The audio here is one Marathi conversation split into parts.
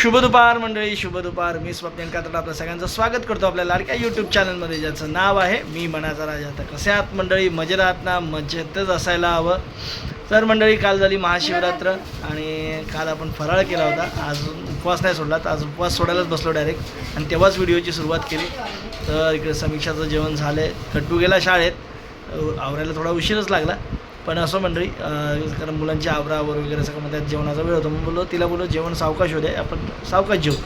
शुभ दुपार मंडळी शुभ दुपार मी स्वप्नील कातड आपल्या सगळ्यांचं स्वागत करतो आपल्या लाडक्या यूट्यूब चॅनलमध्ये ज्याचं नाव आहे मी मनाचा राजा. तर कसे आहात मंडळी? मजेत आहात ना? मजेतच असायला हवं. तर मंडळी काल झाली महाशिवरात्र आणि काल आपण फराळ केला होता. आज उपवास नाही सोडला तर आज उपवास सोडायलाच बसलो डायरेक्ट आणि तेव्हाच व्हिडिओची सुरुवात केली. तर इकडे समीक्षाचं जेवण झालं आहे कट्टू गेला शाळेत. आवरायला थोडा उशीरच लागला. पण असं मंडळी कारण मुलांची आवरावर वगैरे सगळं म्हणतात त्यात जेवणाचा वेळ होतो. मग बोललो तिला बोललो जेवण सावकाश होते आपण सावकाश जेवू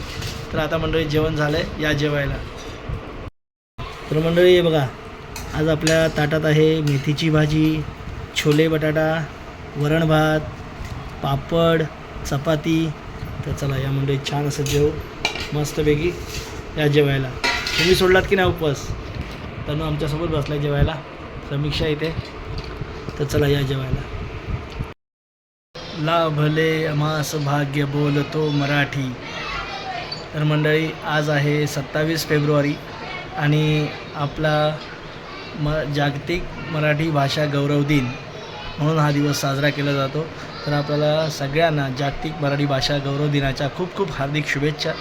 तर आता मंडळी जेवण झालं आहे या जेवायला. तर मंडळी बघा आज आपल्या ताटात आहे मेथीची भाजी छोले बटाटा वरण भात पापड चपाती. तर चला या मंडळी छान असं जेव मस्तपैकी या जेवायला. तुम्ही सोडलात की नाही उपवास? तर आमच्यासोबत बसला जेवायला. समीक्षा इथे. तर चला या जेवायला. लाभले मास भाग्य बोलतो मराठी. तर मंडळी आज आहे सत्तावीस फेब्रुवारी आणि आपला म जागतिक मराठी भाषा गौरव दिन म्हणून हा दिवस साजरा केला जातो. तर आपल्याला सगळ्यांना जागतिक मराठी भाषा गौरव दिनाच्या खूप खूप हार्दिक शुभेच्छा.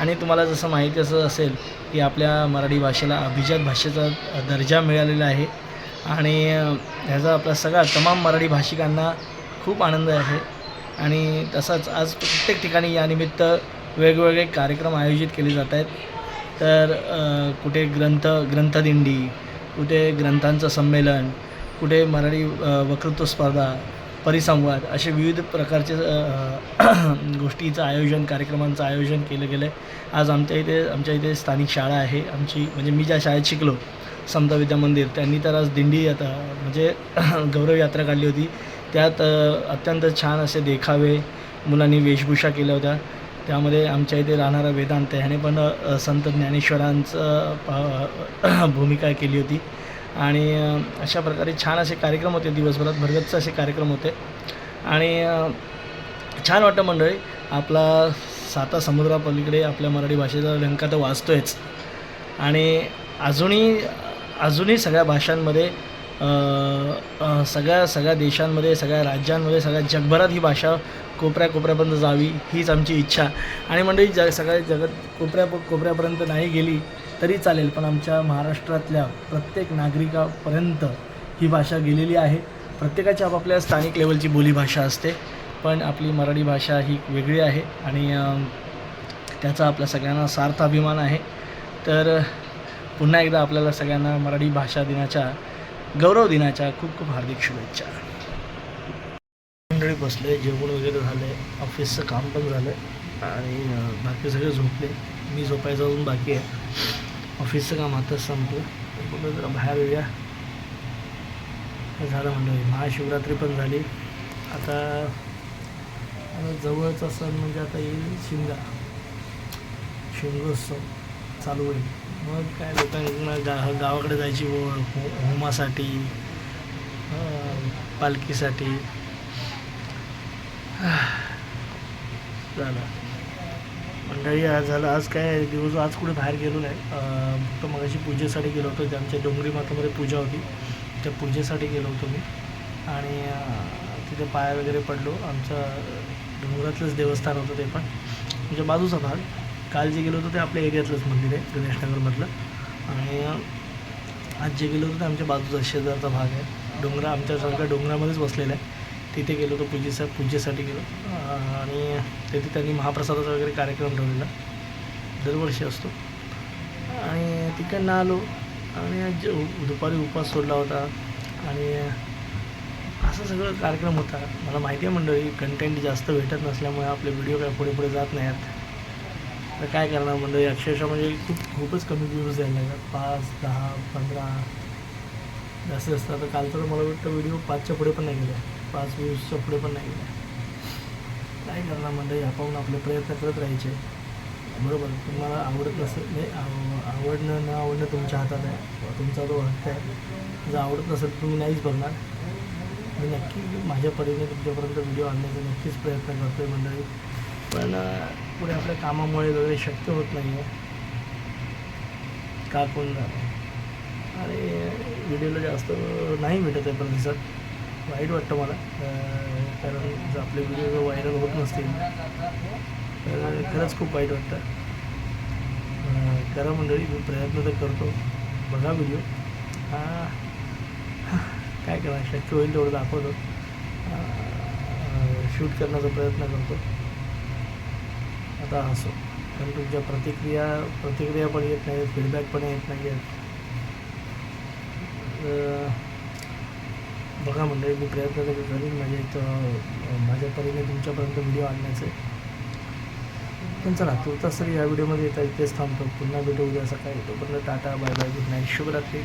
आणि तुम्हाला जसं माहिती असं असेल की आपल्या मराठी भाषेला अभिजात भाषेचा दर्जा मिळालेला आहे. आणि ह्याचा आपला सगळा तमाम मराठी भाषिकांना खूप आनंद आहे. आणि तसाच आज प्रत्येक ठिकाणी यानिमित्त वेगवेगळे कार्यक्रम आयोजित केले जात आहेत. तर कुठे ग्रंथ ग्रंथदिंडी कुठे ग्रंथांचं संमेलन कुठे मराठी वक्तृत्व स्पर्धा परिसंवाद असे विविध प्रकारचे गोष्टीचं आयोजन कार्यक्रमांचं आयोजन केलं गेलं आहे आज आमच्या इथे आमच्या इथे स्थानिक शाळा आहे. आमची म्हणजे मी ज्या शाळेत शिकलो समता विद्या मंदिर त्यांनी तर आज दिंडी आता म्हणजे गौरव यात्रा काढली होती. त्यात अत्यंत छान असे देखावे मुलांनी वेशभूषा केल्या होत्या. त्यामध्ये आमच्या इथे राहणारा वेदांत ह्याने पण संत ज्ञानेश्वरांचं प- भूमिका केली होती. आणि अशा प्रकारे छान असे कार्यक्रम होते. दिवसभरात भरगच्च असे कार्यक्रम होते. आणि छान वाटतं मंडळी आपला साता समुद्रापलीकडे आपल्या मराठी भाषेचा डंका तर वाचतोयच. आणि अजूनही अजूनही सगळ्या भाषांमध्ये सगळ्या सगळ्या देशांमध्ये सगळ्या राज्यांमध्ये सगळ्या जगभरात ही भाषा कोपऱ्या कोपऱ्यापर्यंत जावी हीच आमची इच्छा. आणि मंडळी जग सगळ्या जगत कोपऱ्या कोपऱ्यापर्यंत नाही गेली तरी चालेल पण आमच्या महाराष्ट्रातल्या प्रत्येक नागरिकापर्यंत ही भाषा गेलेली आहे. प्रत्येकाची आपापल्या स्थानिक लेवलची बोलीभाषा असते पण आपली मराठी भाषा ही वेगळी आहे आणि त्याचा आपल्या सगळ्यांना सार्थ अभिमान आहे. तर पुन्हा एकदा आपल्याला सगळ्यांना मराठी भाषा दिनाच्या गौरव दिनाच्या खूप खूप हार्दिक शुभेच्छा. मंडळी बसले जेवण वगैरे झाले ऑफिसचं काम पण झालं आणि बाकी सगळे झोपले. मी झोपायचं अजून बाकी आहे. ऑफिसचं काम आता संपलं. जरा बाहेर येऊया. हे झालं मंडळी महाशिवरात्री पण झाली. आता आता जवळचा सण म्हणजे आता येईल शिमगा. शिमगोत्सव चालू होईल. मग काय लोकांना गा गावाकडे जायची हो, हो- होमासाठी पालखीसाठी. झालं. मंडळी आज झालं आज काय दिवस आज कुठे बाहेर गेलो नाही. फक्त मग अशी पूजेसाठी गेलो होतो. जे आमच्या डोंगरी मातामध्ये पूजा होती. त्या पूजेसाठी गेलो होतो मी. आणि तिथे पाया वगैरे पडलो. आमचं डोंगरातलंच देवस्थान होतं ते पण. म्हणजे बाजूचा भाग. काल जे गेलो होतो ते आपल्या एरियातलंच मंदिर आहे गणेशनगरमधलं. आणि आज जे गेलो होतो ते आमच्या बाजूचा शेजारचा भाग आहे. डोंगरा आमच्यासारख्या डोंगरामध्येच बसलेला आहे. तिथे गेलो होतो पूजेसा पूजेसाठी गेलो. आणि तिथे त्यांनी महाप्रसादाचा वगैरे कार्यक्रम ठेवलेला. दरवर्षी असतो. आणि तिकडनं आलो. आणि आज उ- दुपारी उपवास सोडला होता. आणि असं सगळं कार्यक्रम होता. मला माहिती आहे मंडळी कंटेंट जास्त भेटत नसल्यामुळे आपले व्हिडिओ काय पुढे पुढे जात नाहीत. तर काय करणार मंडळी? अक्षरशः म्हणजे खूप खूपच कमी व्ह्यूज द्यायला लागतात पाच दहा पंधरा. जास्त जास्त आता काल तर मला वाटतं व्हिडिओ पाचच्या पुढे पण नाही गेले. पाच व्ह्यूजच्या पुढे पण नाही गेले. काय करणार मंडळी? आपण आपले प्रयत्न करत राहायचे. बरोबर. तुम्हाला आवडत नसेल नाही आव आवडणं न आवडणं तुमच्या हातात आहे. तुमचा तो हक्क आहे. जर आवडत नसेल तुम्ही नाहीच बघणार मी नक्की माझ्या परीने तुमच्यापर्यंत व्हिडिओ आणण्याचा नक्कीच प्रयत्न करतो आहे मंडळी. पण पुढे आपल्या कामामुळे वगैरे शक्य होत नाही आहे का कोण आणि व्हिडिओला जास्त नाही भेटत आहे प्रतिसाद वाईट वाटतं मला. कारण जर आपले व्हिडिओ व्हायरल होत नसतील तर खरंच खूप वाईट वाटतं. करा मंडळी मी प्रयत्न तर करतो. बघा व्हिडिओ काय करा शक्य होईल तेवढं दाखवतो. शूट करण्याचा प्रयत्न करतो. आता असो. पण तुमच्या प्रतिक्रिया प्रतिक्रिया पण येत नाही फीडबॅक पण येत नाही आहेत बघा म्हणजे मी प्रयत्न तरी करीन. म्हणजे इथं माझ्या परीने तुमच्यापर्यंत व्हिडिओ आणण्याचे. पण चला तुर्तास तरी या व्हिडिओमध्ये येता इथेच थांबतो. पुन्हा भेटू उद्या सकाळी. तोपर्यंत Tata bye bye good night शुभरात्री.